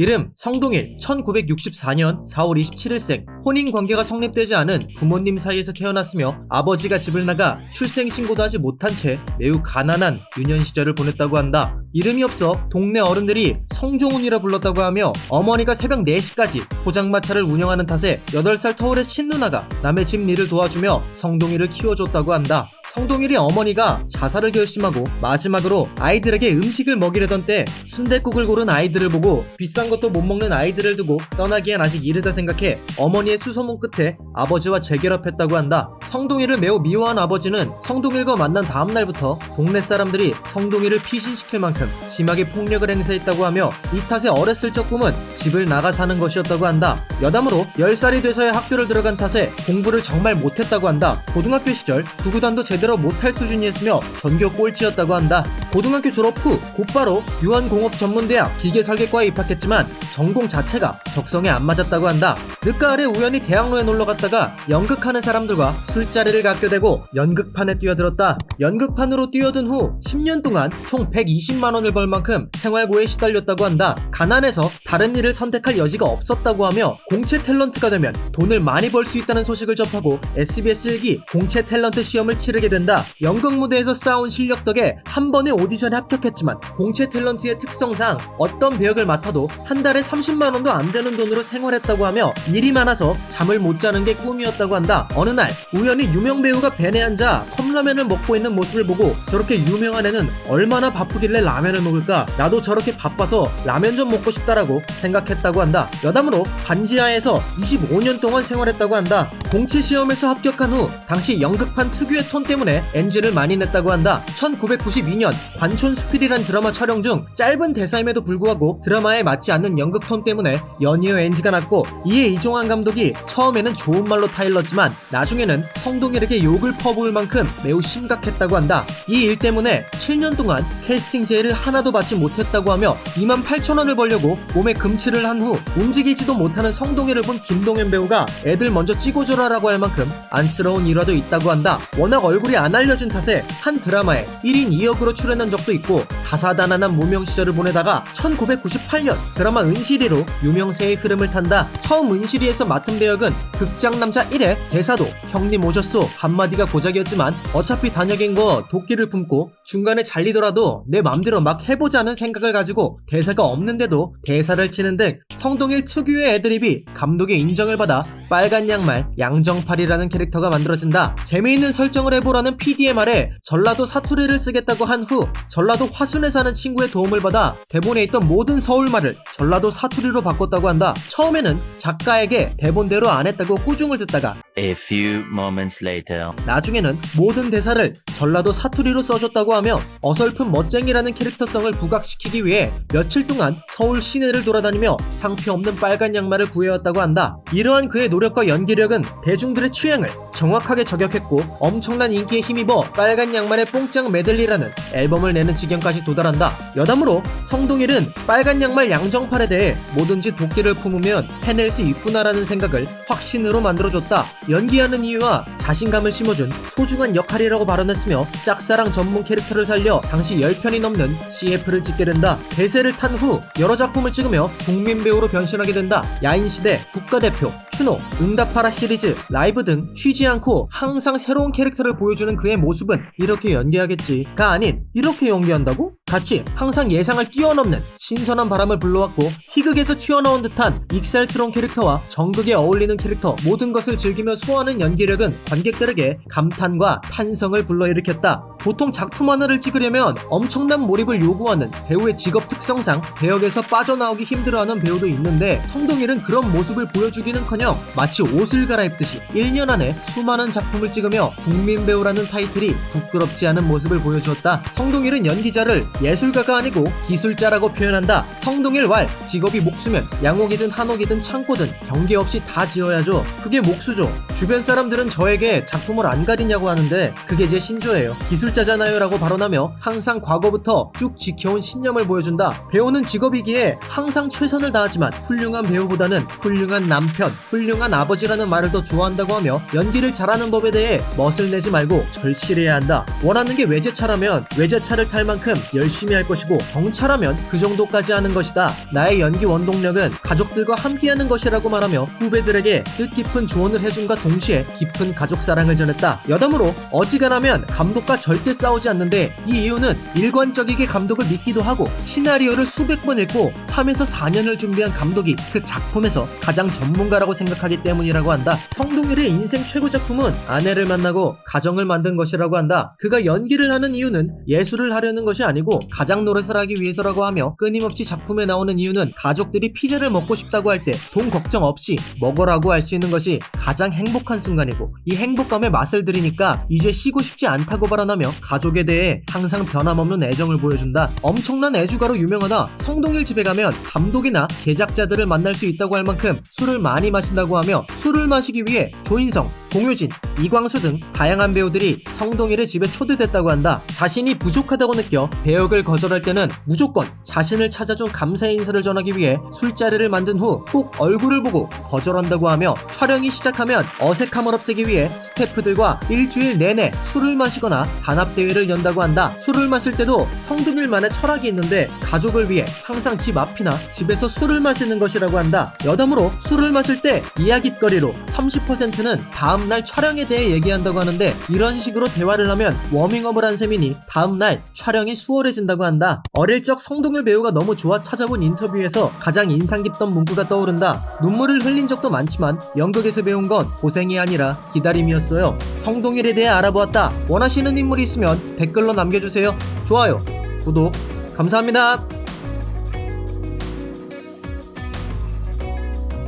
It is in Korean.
이름 성동일 1964년 4월 27일생 혼인 관계가 성립되지 않은 부모님 사이에서 태어났으며 아버지가 집을 나가 출생 신고도 하지 못한 채 매우 가난한 유년 시절을 보냈다고 한다. 이름이 없어 동네 어른들이 성종훈이라 불렀다고 하며 어머니가 새벽 4시까지 포장마차를 운영하는 탓에 8살 터울의 친누나가 남의 집 일을 도와주며 성동일을 키워줬다고 한다. 성동일의 어머니가 자살을 결심하고 마지막으로 아이들에게 음식을 먹이려던 때 순댓국을 고른 아이들을 보고 비싼 것도 못 먹는 아이들을 두고 떠나기엔 아직 이르다 생각해 어머니의 수소문 끝에 아버지와 재결합했다고 한다. 성동일을 매우 미워한 아버지는 성동일과 만난 다음 날부터 동네 사람들이 성동일을 피신시킬 만큼 심하게 폭력을 행사했다고 하며 이 탓에 어렸을 적 꿈은 집을 나가 사는 것이었다고 한다. 여담으로 10살이 돼서야 학교를 들어간 탓에 공부를 정말 못했다고 한다. 고등학교 시절 구구단도 제대로 못할 수준이었으며 전교 꼴찌였다고 한다. 고등학교 졸업 후 곧바로 유한공업전문대학 기계설계과에 입학했지만 전공 자체가 적성에 안 맞았다고 한다. 늦가 아래 우연히 대학로에 놀러 갔다가 연극하는 사람들과 술자리를 갖게 되고 연극판에 뛰어들었다. 연극판으로 뛰어든 후 10년 동안 총 120만 원을 벌 만큼 생활고에 시달렸다고 한다. 가난해서 다른 일을 선택할 여지가 없었다고 하며 공채 탤런트가 되면 돈을 많이 벌 수 있다는 소식을 접하고 SBS 일기 공채 탤런트 시험을 치르게 된다. 연극 무대에서 쌓아온 실력 덕에 한 번의 오디션에 합격했지만 공채 탤런트의 특성상 어떤 배역을 맡아도 한 달에 30만 원도 안 되는 돈으로 생활했다고 하며 일이 많아서 잠을 못 자는 게 꿈이었다고 한다. 어느 날 우연히 유명 배우가 벤에 앉아 컵라면을 먹고 있는 모습을 보고 저렇게 유명한 애는 얼마나 바쁘길래 라면을 먹을까? 나도 저렇게 바빠서 라면 좀 먹고 싶다라고 생각했다고 한다. 여담으로 반지하에서 25년 동안 생활했다고 한다. 공채 시험에서 합격한 후 당시 연극판 특유의 톤 때문에 NG를 많이 냈다고 한다. 1992년 관촌 수필이란 드라마 촬영 중 짧은 대사임에도 불구하고 드라마에 맞지 않는 연극 톤 때문에 연이어 NG가 났고 이에 이종환 감독이 처음에는 좋은 말로 타일렀지만 나중에는 성동일에게 욕을 퍼부을 만큼 매우 심각했다고 한다. 이 일 때문에 7년 동안 캐스팅 제의를 하나도 받지 못했다고 하며 2만 8천 원을 벌려고 몸에 금칠을 한후 움직이지도 못하는 성동일을 본 김동현 배우가 애들 먼저 찍어줘라라고 할 만큼 안쓰러운 일화도 있다고 한다. 워낙 얼굴 이 안 알려진 탓에 한 드라마에 1인 2역으로 출연한 적도 있고 다사다난한 무명 시절을 보내다가 1998년 드라마 은실이로 유명세의 흐름을 탄다. 처음 은실이에서 맡은 배역은 극장 남자 1회 대사도 형님 오셨소 한마디가 고작이었지만 어차피 단역인 거 도끼를 품고 중간에 잘리더라도 내 맘대로 막 해보자는 생각을 가지고 대사가 없는데도 대사를 치는 등 성동일 특유의 애드립이 감독의 인정을 받아 빨간 양말 양정팔이라는 캐릭터가 만들어진다. 재미있는 설정을 해보 라는 PD의 말에 전라도 사투리를 쓰겠다고 한 후 전라도 화순에 사는 친구의 도움을 받아 대본에 있던 모든 서울말을 전라도 사투리로 바꿨다고 한다. 처음에는 작가에게 대본대로 안 했다고 꾸중을 듣다가 A few moments later. 나중에는 모든 대사를 전라도 사투리로 써줬다고 하며 어설픈 멋쟁이라는 캐릭터성을 부각시키기 위해 며칠 동안 서울 시내를 돌아다니며 상표 없는 빨간 양말을 구해왔다고 한다. 이러한 그의 노력과 연기력은 대중들의 취향을 정확하게 저격했고 엄청난 인기 에 힘입어 빨간 양말의 뽕짱 메들리라는 앨범을 내는 지경까지 도달한다. 여담으로 성동일은 빨간 양말 양정팔에 대해 뭐든지 도끼를 품으면 해낼 수 있구나라는 생각을 확신으로 만들어줬다. 연기하는 이유와 자신감을 심어준 소중한 역할이라고 발언했으며 짝사랑 전문 캐릭터를 살려 당시 10편이 넘는 CF를 찍게 된다. 대세를 탄 후 여러 작품을 찍으며 국민 배우로 변신하게 된다. 야인시대, 국가대표, 추노, 응답하라 시리즈, 라이브 등 쉬지 않고 항상 새로운 캐릭터를 보여주는 그의 모습은 이렇게 연기하겠지가 아닌 이렇게 연기한다고? 같이 항상 예상을 뛰어넘는 신선한 바람을 불러왔고 희극에서 튀어나온 듯한 익살스러운 캐릭터와 정극에 어울리는 캐릭터 모든 것을 즐기며 소화하는 연기력은 관객들에게 감탄과 탄성을 불러일으켰다. 보통 작품 하나를 찍으려면 엄청난 몰입을 요구하는 배우의 직업 특성상 배역에서 빠져나오기 힘들어하는 배우도 있는데 성동일은 그런 모습을 보여주기는커녕 마치 옷을 갈아입듯이 1년 안에 수많은 작품을 찍으며 국민 배우라는 타이틀이 부끄럽지 않은 모습을 보여주었다. 성동일은 연기자를 예술가가 아니고 기술자라고 표현한다. 성동일 왈 직업이 목수면 양옥이든 한옥이든 창고든 경계 없이 다 지어야죠. 그게 목수죠. 주변 사람들은 저에게 작품을 안 가리냐고 하는데 그게 제 신조예요. 기술자잖아요 라고 발언하며 항상 과거부터 쭉 지켜온 신념을 보여준다. 배우는 직업이기에 항상 최선을 다하지만 훌륭한 배우보다는 훌륭한 남편, 훌륭한 아버지라는 말을 더 좋아한다고 하며 연기를 잘하는 법에 대해 멋을 내지 말고 절실해야 한다. 원하는 게 외제차라면 외제차를 탈 만큼 열심히 열심히 할 것이고 경찰하면 그 정도까지 하는 것이다. 나의 연기 원동력은 가족들과 함께하는 것이라고 말하며 후배들에게 뜻깊은 조언을 해준과 동시에 깊은 가족 사랑을 전했다. 여담으로 어지간하면 감독과 절대 싸우지 않는데 이 이유는 일관적이게 감독을 믿기도 하고 시나리오를 수백 번 읽고 3에서 4년을 준비한 감독이 그 작품에서 가장 전문가라고 생각하기 때문이라고 한다. 성동일의 인생 최고 작품은 아내를 만나고 가정을 만든 것이라고 한다. 그가 연기를 하는 이유는 예술을 하려는 것이 아니고 가장 노릇을 하기 위해서라고 하며 끊임없이 작품에 나오는 이유는 가족들이 피자를 먹고 싶다고 할 때 돈 걱정 없이 먹으라고 할 수 있는 것이 가장 행복한 순간이고 이 행복감의 맛을 들이니까 이제 쉬고 싶지 않다고 발언하며 가족에 대해 항상 변함없는 애정을 보여준다. 엄청난 애주가로 유명하다. 성동일 집에 가면 감독이나 제작자들을 만날 수 있다고 할 만큼 술을 많이 마신다고 하며 술을 마시기 위해 조인성, 공효진, 이광수 등 다양한 배우들이 성동일의 집에 초대됐다고 한다. 자신이 부족하다고 느껴 배역을 거절할 때는 무조건 자신을 찾아준 감사의 인사를 전하기 위해 술자리를 만든 후 꼭 얼굴을 보고 거절한다고 하며 촬영이 시작하면 어색함을 없애기 위해 스태프들과 일주일 내내 술을 마시거나 단합대회를 연다고 한다. 술을 마실 때도 성동일만의 철학이 있는데 가족을 위해 항상 집 앞이나 집에서 술을 마시는 것이라고 한다. 여담으로 술을 마실 때 이야깃거리로 30%는 다음날 촬영에 대해 얘기한다고 하는데 이런 식으로 대화를 하면 워밍업을 한 셈이니 다음날 촬영이 수월해진다고 한다. 어릴 적 성동일 배우가 너무 좋아 찾아본 인터뷰에서 가장 인상 깊던 문구가 떠오른다. 눈물을 흘린 적도 많지만 연극에서 배운 건 고생이 아니라 기다림이었어요. 성동일에 대해 알아보았다. 원하시는 인물이 있으면 댓글로 남겨주세요. 좋아요, 구독, 감사합니다.